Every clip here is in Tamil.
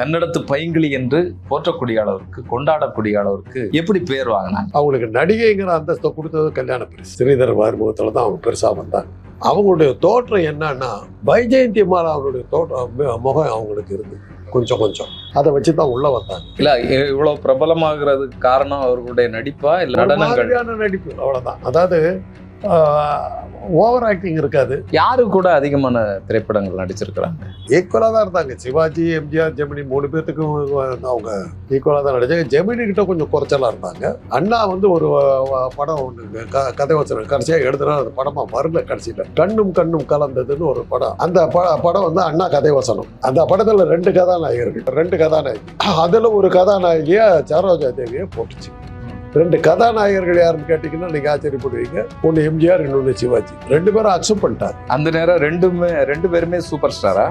கன்னடத்து பைங்கிளி என்று போற்றக்கூடிய அளவிற்கு கொண்டாடக்கூடிய அளவிற்கு எப்படி பேர் வாங்கினாங்க? அவங்களுக்கு நடிகைங்கிற அந்தஸ்தை கொடுத்தது கல்யாண பிரிஸ் ஸ்ரீதர் வாரிமுகத்தில் தான் அவங்க பெருசாக வந்தாங்க. அவங்களுடைய தோற்றம் என்னன்னா வைஜெயந்தி மாலா அவருடைய தோற்றம் முகம் அவங்களுக்கு இருந்து கொஞ்சம் கொஞ்சம். அதை வச்சு தான் உள்ள வந்தாங்க. இல்ல இவ்வளவு பிரபலமாகிறதுக்கு காரணம் அவர்களுடைய நடிப்பா இல்ல நடனங்கள்? நடிப்பு அவ்வளவுதான். அதாவது ஓவர் ஆக்டிங் இருக்காது. யாரு கூட அதிகமான திரைப்படங்கள் நடிச்சிருக்கிறாங்க? ஈக்குவலாக தான் இருந்தாங்க. சிவாஜி எம்ஜிஆர் ஜெமினி மூணு பேர்த்துக்கும் அவங்க ஈக்குவலாக தான் நடிச்சாங்க. ஜெமினி கிட்ட கொஞ்சம் குறைச்சலாக இருந்தாங்க. அண்ணா வந்து ஒரு படம் ஒன்று க கதை வச்சனம் கடைசியாக எழுதுனா அந்த படமா வரல கடைசியில். கண்ணும் கண்ணும் கலந்ததுன்னு ஒரு படம். அந்த ப படம் வந்து அண்ணா கதை வசனம். அந்த படத்தில் ரெண்டு கதாநாயகர்கள். ரெண்டு கதாநாயகி. அதில் ஒரு கதாநாயகியை சரோஜா தேவியை போட்டுச்சு. ரெண்டு கதாநாயகர்கள் யாருன்னு கேட்டிங்கன்னா நீங்கள் ஆச்சரியப்படுவீங்க. ஒன்று எம்ஜிஆர் இன்னொன்று சிவாஜி. ரெண்டு பேரும் அக்செப்ட் பண்ணிட்டாங்க. அந்த நேரம் ரெண்டுமே ரெண்டு பேருமே சூப்பர் ஸ்டாரா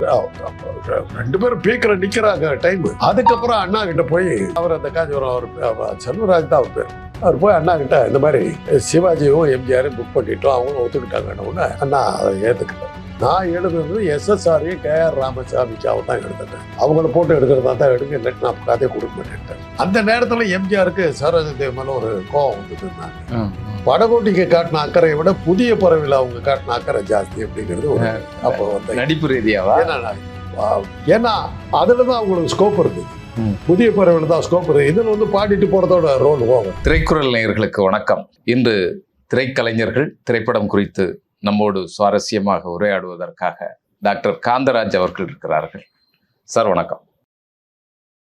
ரெண்டு பேரும் பீக்கர நிக்கிறாங்க டைம் அதுக்கப்புறம் அண்ணா கிட்ட போய் அவர் அந்த காஞ்சிபுரம் அவர் செல்வராஜ் தான் அவர் பேர். அவர் போய் அண்ணா கிட்ட இந்த மாதிரி சிவாஜியும் எம்ஜிஆரும் புக் பண்ணிட்டோம் அவங்களும் ஒத்துக்கிட்டாங்கன்னு அண்ணா அதை ஏத்துக்கல நான் எழுதுனது எஸ்எஸ்ஆரையும் கே ஆர் ராமசாமிக்காக தான் எழுதுனேன் அவங்கள போட்டு எடுக்கிறதா தான் எடுங்க இல்லாட்டி நான் கதையை கொடுக்க மாட்டேன்ட்டேன் அந்த நேரத்தில் எம்ஜிஆருக்கு சரோஜா தேவி மேலே ஒரு கோவம் வந்துருந்தாங்க படகோட்டிக்கு காட்டின அக்கறையை விட புதிய பறவையில் அவங்க காட்டின அக்கறை ஜாஸ்தி அப்படிங்கிறது ஒரு அப்போ வந்து நடிப்பு ரீதியாவா? ஏன்னா அதுல தான் அவங்களுக்கு ஸ்கோப் இருக்கு. ம். புதிய பறவைகள் தான் ஸ்கோப் இருக்கு. இதுல வந்து பாடிட்டு போறதோட ரோல் ஓவர் திரைக்குறள் நேயர்களுக்கு வணக்கம். இன்று திரைக்கலைஞர்கள் திரைப்படம் குறித்து நம்மோடு சுவாரஸ்யமாக உரையாடுவதற்காக டாக்டர் காந்தராஜ் அவர்கள் இருக்கிறார்கள். சார் வணக்கம்.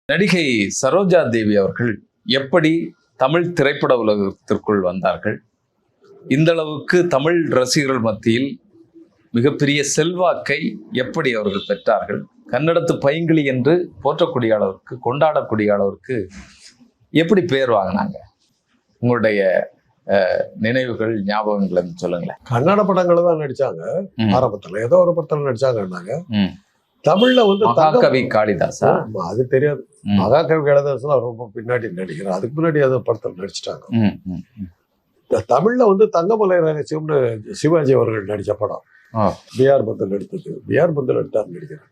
நடிகை சரோஜா தேவி அவர்கள் எப்படி தமிழ் திரைப்பட உலகத்திற்குள் வந்தார்கள்? இந்த அளவுக்கு தமிழ் ரசிகர்கள் மத்தியில் மிகப்பெரிய செல்வாக்கை எப்படி அவர்கள் பெற்றார்கள்? கன்னடத்து பைங்கிளி என்று போற்றக்கூடிய அளவிற்கு கொண்டாடக்கூடிய அளவிற்கு எப்படி பேர் வாங்கினாங்க? உங்களுடைய நினைவுகள் ஞாபகங்கள் சொல்லுங்களேன். கன்னட படங்களை தான் நடிச்சாங்க. ஆரம்பத்துல ஏதோ ஒரு படத்துல நடிச்சாங்கன்னாங்க. ம். தமிழ்ல வந்து மகாகவி காளிதாசா? அது தெரியாது. மகாகவி கலதாசலாம் ரொம்ப பின்னாடி நடிக்கிறேன் அதுக்கு முன்னாடி ஏதோ படத்துல நடிச்சிட்டாங்க. இந்த தமிழ்ல வந்து தங்கமலை ரகசியம்னு சிவாஜி அவர்கள் நடிச்ச படம். பிஆர் பந்தல் எடுத்தது பிஆர் பந்தல் எடுத்தார் நடிக்கிறேன்.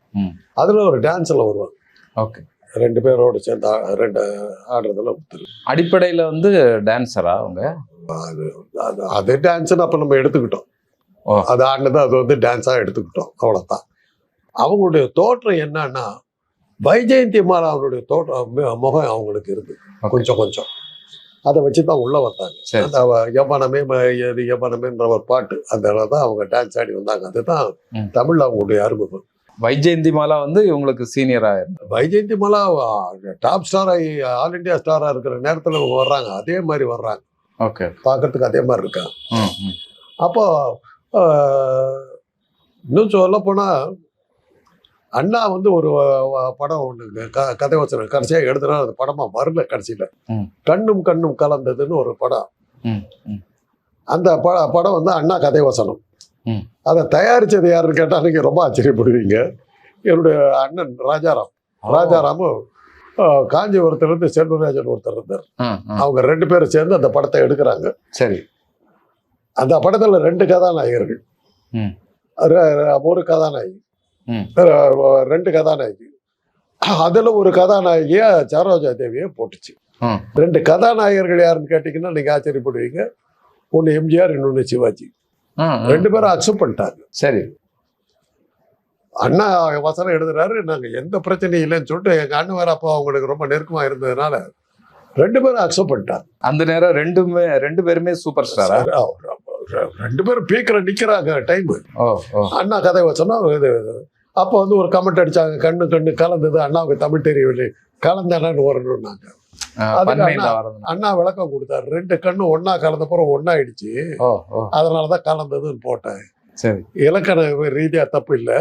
அதுல ஒரு டான்ஸ்ல வருவாங்க. ஓகே. ரெண்டு பேரோட சேர்ந்து ரெண்டு ஆடுறதுல ஒருத்தர் அடிப்படையில வந்து டான்ஸரா அவங்க? அது அது அதே டான்ஸ்னு அப்போ நம்ம எடுத்துக்கிட்டோம். அது ஆடினது அது வந்து டான்ஸாக எடுத்துக்கிட்டோம். அவ்வளோதான் அவங்களுடைய தோற்றம் என்னன்னா வைஜெயந்தி மாலா அவருடைய தோற்றம் முகம் அவங்களுக்கு Okay. கொஞ்சம் கொஞ்சம். அதை வச்சு தான் உள்ள வந்தாங்க அந்த அவ- யவனமே ம- எது யவனமேன்ற ஒரு பாட்டு அந்த அளவு தான் அவங்க டான்ஸ் ஆடி வந்தாங்க. அதுதான். தமிழ்ல அவங்களுடைய அறிமுகம் வைஜெயந்தி மாலா வந்து இவங்களுக்கு சீனியரா வைஜெயந்தி மாலா டாப் ஸ்டாரா ஆல் இந்தியா ஸ்டாரா இருக்கிற நேரத்தில் இவங்க வர்றாங்க. அதே மாதிரி வர்றாங்க. ஓகே. பார்க்கறதுக்கு அதே மாதிரி ம். அப்போ இன்னும் சொல்ல போனால் அண்ணா வந்து ஒரு படம் ஒன்று க கதை வச்சனம் கடைசியாக எழுதுனா அந்த படமாக வரல கடைசியில். கண்ணும் கண்ணும் கலந்ததுன்னு ஒரு படம். அந்த பட படம் வந்து அண்ணா கதை வசனம். அதை தயாரித்தது யாருன்னு கேட்டால் நீங்கள் ரொம்ப ஆச்சரியப்படுவீங்க. என்னுடைய அண்ணன் ராஜாராம். ராஜாராமும் காஞ்சிபுரத்துலேருந்து செல்வராஜன் ஒருத்தர் இருந்தார். அவங்க ரெண்டு பேரும் சேர்ந்து அந்த படத்தை எடுக்கிறாங்க. சரி. அந்த படத்தில் ரெண்டு கதாநாயகர்கள். ஒரு கதாநாயகி. ரெண்டு கதாநாயகி. அதுல ஒரு கதாநாயகிய சரோஜா தேவியை போட்டுச்சு. ரெண்டு கதாநாயகர்கள் யாருன்னு கேட்டீங்கன்னா நீங்க ஆச்சரியப்படுவீங்க. ஒன்னு எம்ஜிஆர் இன்னொன்னு சிவாஜி. ரெண்டு பேரும் அக்செப்ட் பண்ணிட்டாங்க. சரி. அண்ணா வசனம் எழுதுறாரு நாங்க எந்த பிரச்சனையும் இல்லைன்னு சொல்லிட்டு எங்க அண்ணன் வேற அப்போ அவங்களுக்கு ரொம்ப நெருக்கமா இருந்ததுனால ரெண்டு பேரும் அக்செப்ட் பண்ணிட்டாங்க. அந்த நேரம் ரெண்டுமே ரெண்டு பேருமே சூப்பர் ஸ்டாரா ரெண்டு பேரும் பீக்கர நிக்கிறாங்க டைம் அண்ணா கதை வச்சோன்னா இது அப்போ வந்து ஒரு கமெண்ட் அடிச்சாங்க கண்ணு கண்ணு கலந்தது அண்ணாவுக்கு தமிழ் தெரியவில்லை கலந்தானு வரணும்னாங்க அண்ணா- விளக்கம் கொடுத்தாரு ரெண்டு கண்ணு ஒண்ணா கலந்தப்புறம் ஒண்ணாயிடுச்சு. ஓ ஓ. அதனாலதான் கலந்ததுன்னு போட்டேன். சரி. இலக்கண ரீதியா தப்பு இல்லை.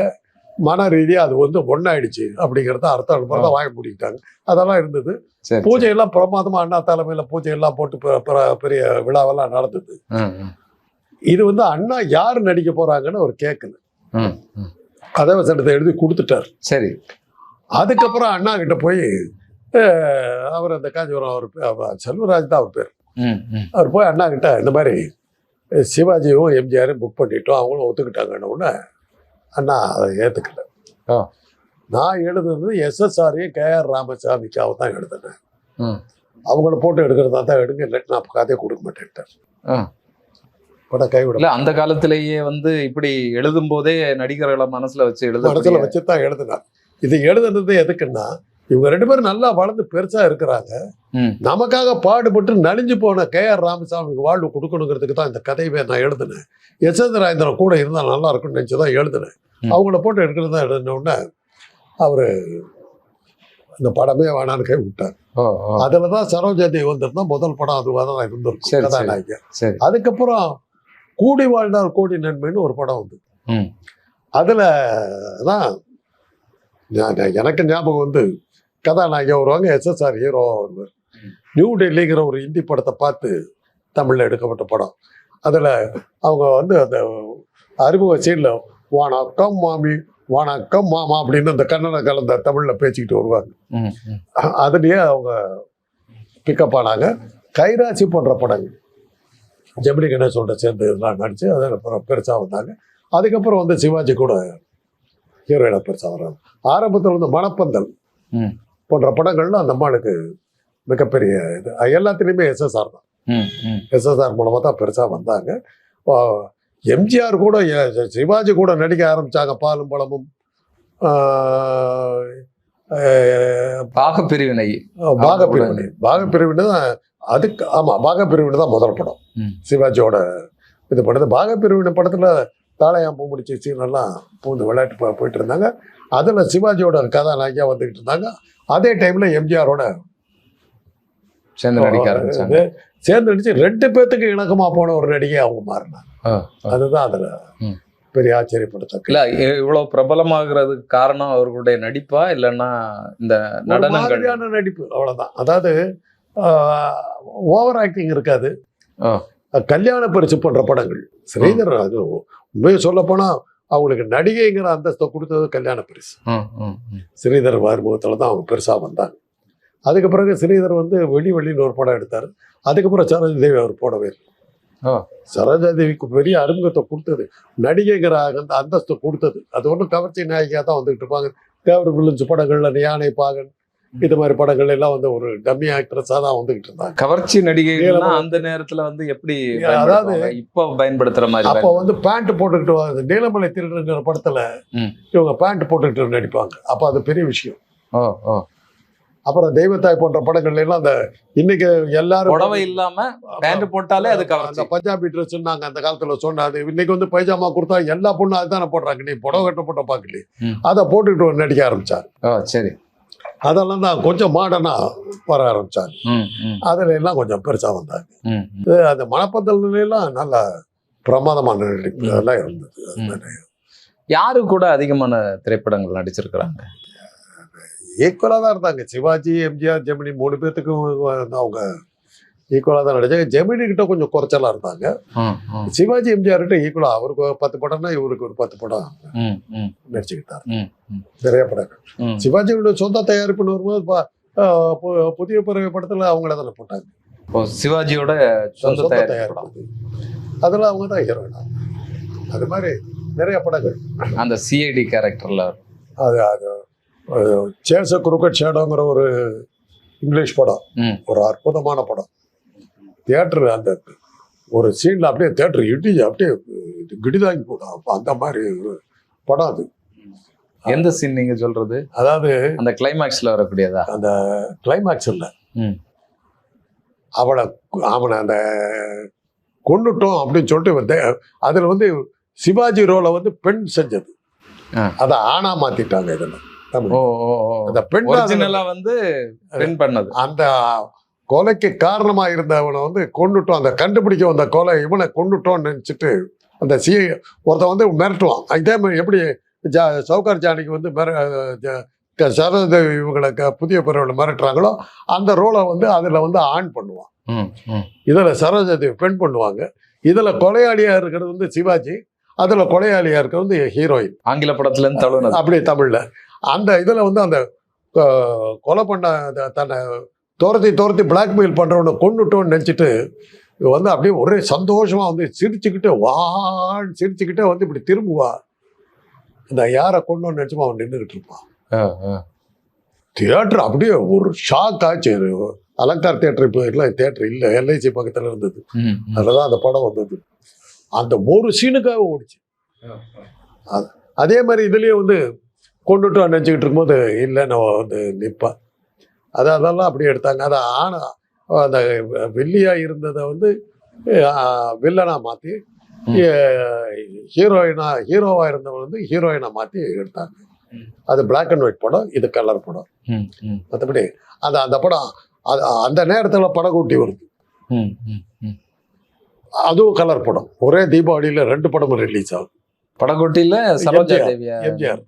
மன ரீதியா அது வந்து ஒண்ணாயிடுச்சு அப்படிங்கறத அர்த்தம். தான் வாய முடிக்கிட்டாங்க அதெல்லாம் இருந்தது. சரி பூஜை எல்லாம் பிரமாதமா அண்ணா தலைமையில பூஜை எல்லாம் போட்டு பெரிய விழாவெல்லாம் நடந்தது. இது வந்து அண்ணா யார் நடிக்க போறாங்கன்னு அவர் கேட்கல ம், ம். கதை வசனத்தை எழுதி கொடுத்துட்டார். சரி. அதுக்கப்புறம் அண்ணா கிட்ட போய் அவர் அந்த காஞ்சிபுரம் அவர் செல்வராஜ் தான் அவர் பேர். அவர் போய் அண்ணா கிட்ட இந்த மாதிரி சிவாஜியும் எம்ஜிஆரும் புக் பண்ணிட்டோம். அவங்களும் ஒத்துக்கிட்டாங்கன்னு உடனே அண்ணா அதை ஏற்றுக்கல. நான் எழுதுனது எஸ்எஸ்ஆரையும் கேஆர் ராமசாமிக்காக தான் எழுதினேன். அவங்கள போட்டு எடுக்கிறதா தான் எடுங்க இல்லாட்டி நான் கதையை கொடுக்க மாட்டேன்ட்டேன் ஆ. படம் கைவிட இல்ல அந்த காலத்திலேயே வந்து இப்படி எழுதும் போதே நடிகர்களை மனசுல வச்சு எழுத மனசுல வச்சு தான் எழுதினார் இது எழுதுனது எதுக்குன்னா இவங்க ரெண்டு பேரும் நல்லா வளர்ந்து பெருசா இருக்கிறாங்க. நமக்காக பாடுபட்டு நலிஞ்சு போன கே ஆர் ராமசாமிக்கு வாழ்வு கொடுக்கணுங்கிறதுக்கு தான் இந்த கதையவே நான் எழுதினேன் யசோதர ராஜேந்திரன் கூட இருந்தால் நல்லா இருக்கும்னு நினச்சி தான் எழுதினேன். அவங்கள போட்டு எடுக்கிறது தான் எழுதின உடனே அவர் இந்த படமே வேணான்னு கை விட்டார். அதில் தான் சரோஜாதி வந்திருந்தா முதல் படம் அதுவாக தான் இருந்திருக்கும் சரி, சரி. கதாநாயகி சரி அதுக்கப்புறம் கூடி வாழ்ந்தால் கோடி நன்மைன்னு ஒரு படம் வந்து. அதில் தான் எனக்கு ஞாபகம் வந்து கதாநாயகி வருவாங்க எஸ்எஸ்ஆர் ஹீரோ வருவார் நியூ டெல்லிங்கிற ஒரு ஹிந்தி படத்தை பார்த்து தமிழில் எடுக்கப்பட்ட படம். அதில் அவங்க வந்து அந்த அறிமுக சீனில் வணக்கம் மாமி வணக்கம் மாமா அப்படின்னு அந்த கன்னட கலந்த தமிழில் பேசிக்கிட்டு வருவாங்க. அதுலேயே அவங்க பிக்கப் ஆனாங்க. கைராசி போன்ற படங்கள். ஜெமினி கணேசோட சேர்ந்து இதெல்லாம் நடிச்சு அதில் பெருசாக வந்தாங்க. அதுக்கப்புறம் வந்து சிவாஜி கூட ஹீரோயினாக பெருசாக வர்றாங்க ஆரம்பத்தில் வந்து மணப்பந்தல். போன்ற படங்கள்ல அந்த அம்மாளுக்கு மிகப்பெரிய இது. எல்லாத்துலேயுமே எஸ்எஸ்ஆர் தான். எஸ்எஸ்ஆர் மூலமாக தான் பெருசாக வந்தாங்க. எம்ஜிஆர் கூட சிவாஜி கூட நடிக்க ஆரம்பிச்சாங்க பாலும் பழமும். பாகப்பிரிவினை. பாகப்பிரிவினை. பாகப்பிரிவினை தான் அதுக்கு ஆமாம் பாகப்பிரிவினை தான் முதல் படம். சிவாஜியோட இது பண்ணது. பாகப்பிரிவினை படத்தில் தாளையாம் பூ முடிச்ச சீன் எல்லாம் பூந்து விளையாட்டு போயிட்டு இருந்தாங்க. அதில் சிவாஜியோட கதாநாயகியாக வந்துக்கிட்டு இருந்தாங்க. அதே டைமில் எம்ஜிஆரோட சேர்ந்து நடிக்க ஆரம்பிச்சாங்க. சேர்ந்து நடிச்சு ரெண்டு பேர்த்துக்கு இணக்கமாக போன ஒரு நடிகை அவங்க மாறினாங்க. அதுதான் அதில். பெரிய ஆச்சரியப்படத்தக்க இல்ல இ- இவ்வளவு பிரபலமாகிறதுக்கு காரணம் அவர்களுடைய நடிப்பா? இல்லைன்னா இந்த நடனங்கள்? நடிப்பு அவ்வளவுதான். அதாவது ஓவர் ஆக்டிங் இருக்காது. கல்யாண பரிசு போன்ற படங்கள். ஸ்ரீதர் அது உண்மையை சொல்ல போனா அவங்களுக்கு நடிகைங்கிற அந்தஸ்தை கொடுத்தது கல்யாண பரிசு. ஸ்ரீதர் அறிமுகத்தில் தான் அவங்க பெருசா வந்தாங்க. அதுக்கு பிறகு ஸ்ரீதர் வந்து வெளி வெளின்னு ஒரு படம் எடுத்தார். அதுக்கப்புறம் சரோஜா தேவி அவர் போடவே இல்லை. ஆ. சரோஜா தேவிக்கு பெரிய அறிமுகத்தை கொடுத்தது. நடிகைங்கிற அந்த அந்தஸ்தை கொடுத்தது. அது ஒன்றும் கவர்ச்சி நாயகியாக தான் வந்துகிட்டு இருப்பாங்க. தேவர் விழுஞ்சு படங்கள்ல யானை பாகன் இது மாதிரி படங்கள் எல்லாம் வந்து ஒரு டம்மி ஆக்ட்ரஸாக தான் வந்துகிட்டு இருந்தாங்க. கவர்ச்சி நடிகைகள்னா நீளமா- அந்த நேரத்துல வந்து எப்படி அதாவது-? இப்ப பயன்படுத்துற மாதிரி அப்போ வந்து பேண்ட் போட்டுக்கிட்டு நீலமலை திருடுங்கிற படத்துல. இவங்க பேண்ட் போட்டுக்கிட்டு நடிப்பாங்க. அப்போ அது பெரிய விஷயம். ஓ ஓ. அப்புறம் தெய்வத்தாய் போன்ற படங்கள்ல எல்லாம் அந்த இன்னைக்கு எல்லாரும் புடவை இல்லாம பேண்ட் போட்டாலே அது அந்த பஞ்சாபி ட்ரெஸ் நாங்க அந்த காலத்துல சொன்னாது இன்னைக்கு வந்து பைஜாமா கொடுத்தா எல்லா பொண்ணும் அதுதானே போடுறாங்க. நீ புடவை கட்ட போட்ட பாக்கலையே. அதை போட்டுக்கிட்டு நடிக்க ஆரம்பிச்சார். சரி. அதெல்லாம் தான் கொஞ்சம் மாடர்னா வர ஆரம்பிச்சாங்க. அதுல எல்லாம் கொஞ்சம் பெருசா வந்தாங்க. அந்த மணப்பந்தல் எல்லாம் நல்ல பிரமாதமான நடிப்பு எல்லாம் இருந்தது. யாரு கூட அதிகமான திரைப்படங்கள் நடிச்சிருக்கிறாங்க? ஈக்குவலா தான் இருந்தாங்க. சிவாஜி எம்ஜிஆர் ஜெமினி மூணு பேர்த்துக்கும் அவங்க ஈக்குவலா தான் நடிச்சாங்க ஜெமினி கிட்ட கொஞ்சம் குறைச்சலா இருந்தாங்க. சிவாஜி எம்ஜிஆர் கிட்ட ஈக்குவலா அவருக்கு பத்து படம்னா இவருக்கு ஒரு பத்து படம் நடிச்சுக்கிட்டார். நிறைய படங்கள். சிவாஜியோட சொந்த தயாரிப்புன்னு வரும்போது புதிய பிறவி படத்துல அவங்கள தானே போட்டாங்க. சிவாஜியோட சொந்த தயாரிப்பு அதுல அவங்க தான் ஹீரோயினா அது மாதிரி நிறைய படங்கள். அந்த சிஐடி கேரக்டர்ல அது அது சேச குருக்கட் ஷேடோங்கிற ஒரு இங்கிலீஷ் படம். ஒரு அற்புதமான படம். தியேட்டர் அந்த ஒரு சீன்ல அப்படியே தியேட்டர் இடி அப்படியே கிடிதாங்கி போடும். அந்த மாதிரி படம் அது. எந்த சீன் நீங்க சொல்றது? அதாவது அந்த கிளைமேக்ஸ்ல வரக்கூடியதா? அந்த கிளைமேக்ஸ் இல்லை. ம். அவளை அவனை அந்த கொண்டுட்டோம் அப்படின்னு சொல்லிட்டு வந்து அதில் வந்து சிவாஜி ரோலை வந்து பெண் செஞ்சது. அதை ஆணா மாத்திட்டாங்க இதுல அந்த பெண் வந்து பெண் பண்ணது. அந்த கொலைக்கு காரணமா இருந்தவனை வந்து கொண்டுட்டோம் அந்த கண்டுபிடிக்க வந்த கொலை இவனை கொண்டுட்டோம்னு நினைச்சிட்டு அந்த சி ஒருத்தன் வந்து மிரட்டுவான். இதே மாதிரி எப்படி ஜா சவுகார் ஜானிக்கு வந்து மிர சரதேவி இவங்களை புதிய பிறவில் மிரட்டுறாங்களோ அந்த ரோலை வந்து அதில் வந்து ஆண் பண்ணுவான். இதில் சரோஜாதேவி பெண் பண்ணுவாங்க. இதில் கொலையாளியாக இருக்கிறது வந்து சிவாஜி அதில் கொலையாளியாக இருக்கிறது வந்து ஹீரோயின். ஆங்கில படத்துல இருந்து தழுவுனது. அப்படியே தமிழில். அந்த இதில் வந்து அந்த கொலை பண்ண தன்னை துரத்தி துரத்தி பிளாக்மெயில் பண்ணுறவனை கொண்டுட்டோன்னு நினச்சிட்டு வந்து அப்படியே ஒரே சந்தோஷமா வந்து சிரிச்சுக்கிட்டு வான்னு சிரிச்சுக்கிட்டே வந்து இப்படி திரும்புவா. இந்த யாரை கொண்டோன்னு நினச்சுமா அவன் நின்றுக்கிட்டு இருப்பான். தியேட்டர் அப்படியே ஒரு ஷாக் ஆச்சு அலங்கார் தியேட்டர் இப்போ எல்லாம் தியேட்டர் இல்லை எல்ஐசி பக்கத்தில் இருந்தது. அதில் தான் அந்த படம் வந்தது. அந்த ஒரு சீனுக்காக ஓடிச்சு. அதே மாதிரி இதுலேயே வந்து கொண்டுட்டு நினச்சிக்கிட்டு இருக்கும்போது இல்லை நான் வந்து நிற்பேன் அது அதெல்லாம் அப்படியே எடுத்தாங்க. அதை ஆனா அந்த வில்லியா இருந்ததை வந்து வில்லனா மாற்றி ஹீரோயினா ஹீரோவா இருந்தவன் வந்து ஹீரோயினா மாற்றி எடுத்தாங்க. அது பிளாக் அண்ட் ஒயிட் படம் இது கலர் படம். மற்றபடி அந்த அந்த படம் அது அந்த நேரத்தில் படம் கூட்டி வருது. அதுவும் கலர் படம். ஒரே தீபாவளியில் ரெண்டு படமும் ரிலீஸ் ஆகுது. படகோட்டியில சரோஜா. தேவியா? எம்ஜிஆர்.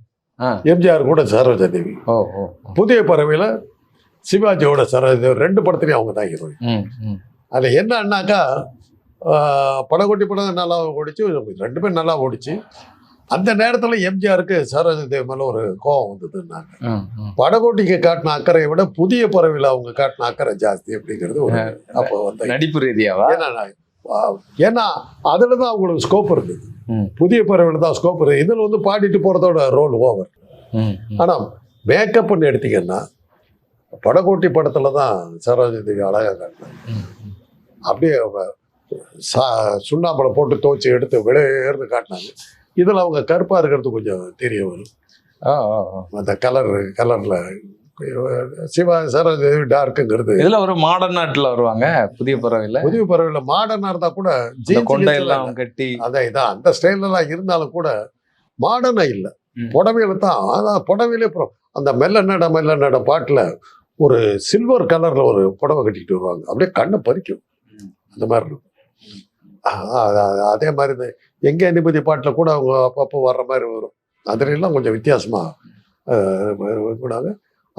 எம்ஜிஆர் கூட சரோஜா தேவி. புதிய பறவையில் சிவாஜியோட தேவி ரெண்டு படத்துலையும் அவங்க தான் ஹீரோயின். அதில் என்னன்னாக்கா படகோட்டி படம் நல்லா ஓடிச்சு ரெண்டுமே நல்லா ஓடிச்சு. அந்த நேரத்தில் எம்ஜிஆருக்கு சரோஜா தேவி மேலே ஒரு கோவம் வந்ததுன்னாங்க. படகோட்டிக்கு காட்டின அக்கறையை விட புதிய பறவையில் அவங்க காட்டின அக்கறை ஜாஸ்தி அப்படிங்கிறது ஒரு அப்போ வந்து நடிப்பு ரீதியாவா? ஏன்னா ஏன்னா அதில் தான் அவங்களுக்கு ஸ்கோப் இருந்தது. புதிய பறவையில் தான் ஸ்கோப் இருக்குது இதில் வந்து பாடிட்டு போகிறதோட ரோல் ஓவர். ஆனால் மேக்கப்னு எடுத்தீங்கன்னா படகோட்டி படத்தில் தான் சரோஜா தேவி அழகாக காட்டினாங்க. அப்படியே சா சுண்ணாம்பலை போட்டு துவச்சி எடுத்து வெளியேறது காட்டினாங்க. இதில் அவங்க கருப்பாக இருக்கிறது கொஞ்சம் தெரிய வரும். அந்த கலர் கலரில் சிவா சரோஜா தேவி டார்க்குங்கிறது இதுல ஒரு மாடர்ன் நாட்டுல வருவாங்க புதிய பறவையில. புதிய பறவையில் மாடர்னாக இருந்தால் கூட கொண்டை எல்லாம் கட்டி. அதான் இதான் அந்த ஸ்டைலெல்லாம் இருந்தாலும் கூட மாடர்னாக இல்லை. புடவையில தான் அதான் புடவையிலே அப்புறம் அந்த மெல்ல நட மெல்ல நட பாட்டில் ஒரு சில்வர் கலரில் ஒரு புடவை கட்டிக்கிட்டு வருவாங்க. அப்படியே கண்ணை பறிக்கும். அந்த மாதிரி இருக்கும். அதே மாதிரி இந்த எங்கே நிம்மதி பாட்டில் கூட அவங்க அப்பப்போ வர்ற மாதிரி வரும். அதுலாம் கொஞ்சம் வித்தியாசமாக கூடாது.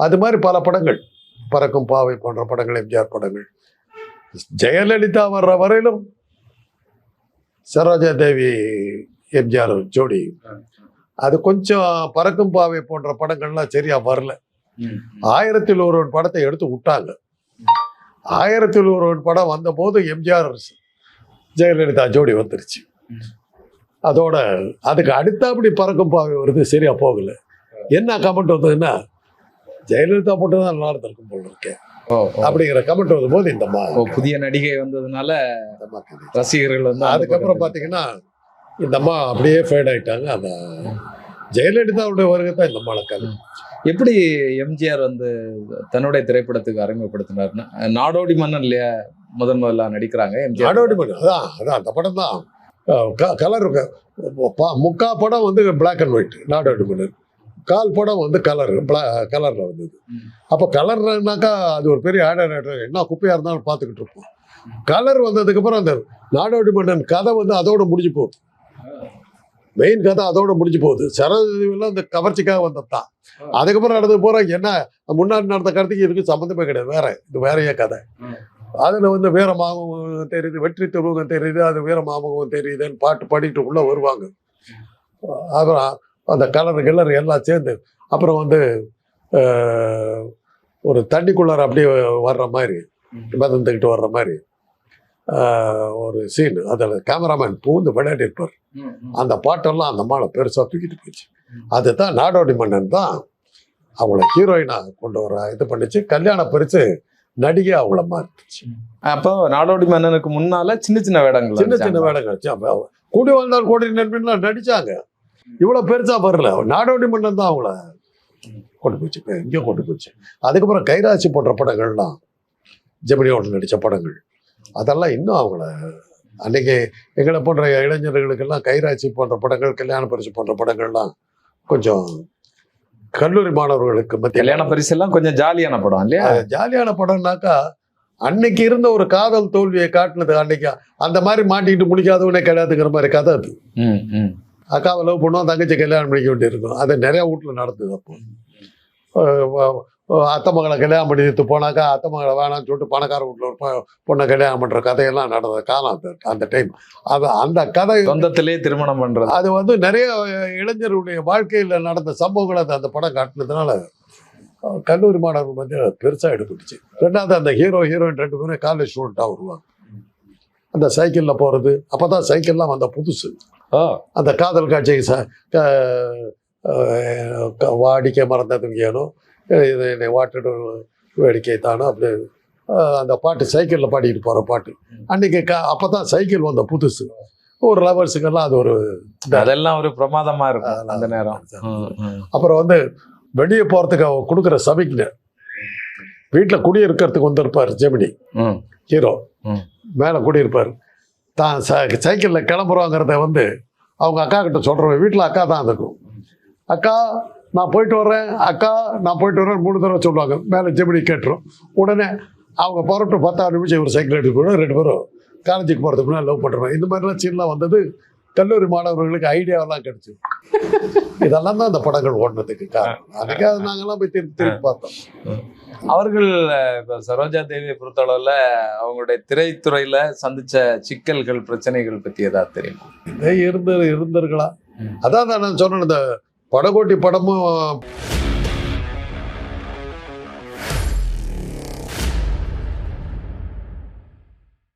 அது மாதிரி பல படங்கள். பறக்கும் பாவை போன்ற படங்கள் எம்ஜிஆர் படங்கள். ஜெயலலிதா வர்ற வரையிலும் சரோஜா தேவி எம்ஜிஆர் ஜோடி. அது கொஞ்சம் பறக்கும் பாவை போன்ற படங்கள்லாம் சரியாக வரல. ஆயிரத்தில் ஒருவன் படத்தை எடுத்து விட்டாங்க. ஆயிரத்தில் ஒருவன் படம் வந்தபோது எம்ஜிஆர் ஜெயலலிதா ஜோடி வந்துருச்சு. அதோட அதுக்கு அடுத்தபடி பறக்கும் பாவை வருது சரியா போகல. என்ன கமெண்ட் வந்ததுன்னா ஜெயலலிதா போட்டு தான் நல்லா இருந்திருக்கும் போல இருக்கேன். அப்படிங்கிற கமெண்ட் வந்தபோது இந்த புதிய நடிகை வந்ததுனால. ரசிகர்கள் வந்து அதுக்கப்புறம் பார்த்தீங்கன்னா இந்த அம்மா அப்படியே ஃபேட் ஆயிட்டாங்க. அந்த ஜெயலலிதாவுடைய வருகை தான் இந்த அம்மாவை கதை. எப்படி எம்ஜிஆர் வந்து தன்னுடைய திரைப்படத்துக்கு அறிமுகப்படுத்தினார்னா நாடோடி மன்னன் இல்லையா முதன் முதல்ல நடிக்கிறாங்க எம்ஜிஆர். நாடோடி மணி அதான் அதான் அந்த படம் தான். கலர் முக்கா படம் வந்து black and white Nadodi Mannan. கால் படம் வந்து கலர் கலரில் வந்தது. அப்போ கலர்னாக்கா அது ஒரு பெரிய ஆடர் என்ன குப்பையாக இருந்தாலும் பார்த்துக்கிட்டு இருப்போம். கலர் வந்ததுக்கப்புறம் அந்த நாடோடி மன்னன் கதை வந்து அதோட முடிஞ்சு போகுது. மெயின் கதை அதோட முடிஞ்சு போகுது. சரஸ்வதியில் அந்த கவர்ச்சிக்காக வந்தது. தான் அதுக்கப்புறம் நடந்து போகிறாங்க என்ன முன்னாடி நடந்த கருத்துக்கு இதுக்கு சம்மந்தமே கிடையாது. வேற இது வேறைய கதை. அதில் வந்து வீரமாகவும் தெரியுது வெற்றி துருவகம் தெரியுது அது வீரமாகவும் தெரியுதுன்னு பாட்டு பாடிட்டு உள்ளே வருவாங்க. அப்புறம் அந்த கலர் கிளர் எல்லாம் சேர்ந்து அப்புறம் வந்து ஒரு தண்ணிக்குள்ளார அப்படியே வர்ற மாதிரி. மிதந்துக்கிட்டு வர்ற மாதிரி. ஒரு சீன் அதில் கேமராமேன் பூந்து விளையாடி இருப்பார். அந்த பாட்டெல்லாம் அந்த மாலை பெருசாக தூக்கிட்டு போச்சு. அதுதான் நாடோடி மன்னன் தான் அவங்கள ஹீரோயினாக கொண்டு வர இது பண்ணிச்சு. கல்யாணம் பறித்து நடிகை அவங்கள மாற்றுச்சு அப்போ நாடோடி மன்னனுக்கு முன்னால சின்ன சின்ன வேடங்கள் சின்ன சின்ன வேடங்கள் கூடி வாழ்ந்தால் கோடி நண்பன்லாம் நடிச்சாங்க. இவ்வளோ பெருசா வரல. நாடோடி மன்னன் தான் அவங்கள கொண்டு போச்சு. எங்கேயோ கொண்டு போச்சு. அதுக்கப்புறம் கைராசி போன்ற படங்கள்லாம் ஜெமினியோட நடித்த படங்கள். அதெல்லாம் இன்னும் அவங்கள அன்னைக்கு எங்களை போன்ற இளைஞர்களுக்கெல்லாம் கைராசி போன்ற படங்கள் கல்யாண பரிசு போன்ற படங்கள்லாம் கொஞ்சம் கல்லூரி மாணவர்களுக்கு மத்தியில் கல்யாண பரிசு எல்லாம் கொஞ்சம் ஜாலியான படம் இல்லையா? ஜாலியான படம்னாக்கா அன்னைக்கு இருந்த ஒரு காதல் தோல்வியை காட்டினது அன்னைக்கு அந்த மாதிரி மாட்டிக்கிட்டு முடிக்காதவனே கிடையாதுங்கிற மாதிரி கதை அது. அக்காவை லவ் பண்ணுவோம் தங்கச்சி கல்யாணம் பண்ணிக்க வேண்டியிருக்கும். அது நிறைய வீட்டில் நடந்தது அப்போ. அத்தை மகளை கல்யாணம் பண்ணிட்டு போனாக்கா அத்தை மகளை வேணாம்னு சொல்லிட்டு பணக்கார வீட்டில் ஒரு பொண்ணை கல்யாணம் பண்ணுற கதையெல்லாம் நடந்த காலம் அந்த அந்த டைம் அது அந்த கதை சொந்தத்திலே திருமணம் பண்றது. அது வந்து நிறைய இளைஞருடைய வாழ்க்கையில் நடந்த சம்பவங்களை அந்த அந்த படம் காட்டினதுனால கல்லூரி மாணவர்கள் வந்து பெருசாக எடுபட்டுச்சு. ரெண்டாவது அந்த ஹீரோ ஹீரோயின் ரெண்டு பேரும் காலேஜ் ஸ்டூடெண்ட்டாக வருவாங்க. அந்த சைக்கிளில் போகிறது அப்போ தான் சைக்கிள்லாம் வந்த புதுசு. அந்த காதல் காட்சியை ச வாடிக்கை மறந்ததுங்கேனோ இது என்னை வாட்டிடு வேடிக்கை தானோ அப்படி அந்த பாட்டு சைக்கிளில் பாடிட்டு போகிற பாட்டு. அன்னைக்கு க அப்போ தான் சைக்கிள் வந்த புதுசு. ஒரு லவர்ஸுக்கெல்லாம் அது ஒரு அதெல்லாம் ஒரு பிரமாதமா இருக்கும் அந்த நேரம். அப்புறம் வந்து வெளியே போகிறதுக்கு அவ கொடுக்குற சமிக்ஞை வீட்டில் குடியிருக்கிறதுக்கு வந்திருப்பார் ஜெமினி. ஹீரோ. மேலே குடியிருப்பார். தான் ச சைக்கிளில் கிளம்புறோங்கிறத வந்து அவங்க அக்கா கிட்ட சொல்கிறவங்க வீட்டில் அக்கா தான் இருக்கும் அக்கா நான் போயிட்டு வர்றேன். அக்கா நான் போயிட்டு வரேன் மூணு தடவை சொல்லுவாங்க. மேலே ஜெமினி கேட்டுரும். உடனே அவங்க புறப்பட்டு பத்தாவது நிமிஷம் ஒரு சைக்கிள் எடுத்து போயிடும் ரெண்டு பேரும் காலேஜுக்கு போகிறதுக்கு முன்னாடி லவ் பண்ணுறோம் இந்த மாதிரிலாம் சீன்லாம் வந்தது கல்லூரி மாணவர்களுக்கு ஐடியாவெல்லாம் கிடைச்சு. இதெல்லாம் தான் அந்த படங்கள் ஓடினதுக்கு காரணம். அதுக்காக நாங்கெல்லாம் போய் திருப்பி திருப்பி பார்த்தோம். அவர்கள் இப்ப சரோஜா தேவியை பொறுத்தளவுல அவங்களுடைய திரைத்துறையில சந்திச்ச சிக்கல்கள் பிரச்சனைகள் பத்தி ஏதாவது தெரியுமா? இதே இருந்து இருந்திருக்கலாம். அதான் நான் சொன்னேன் இந்த படகோட்டி படமும்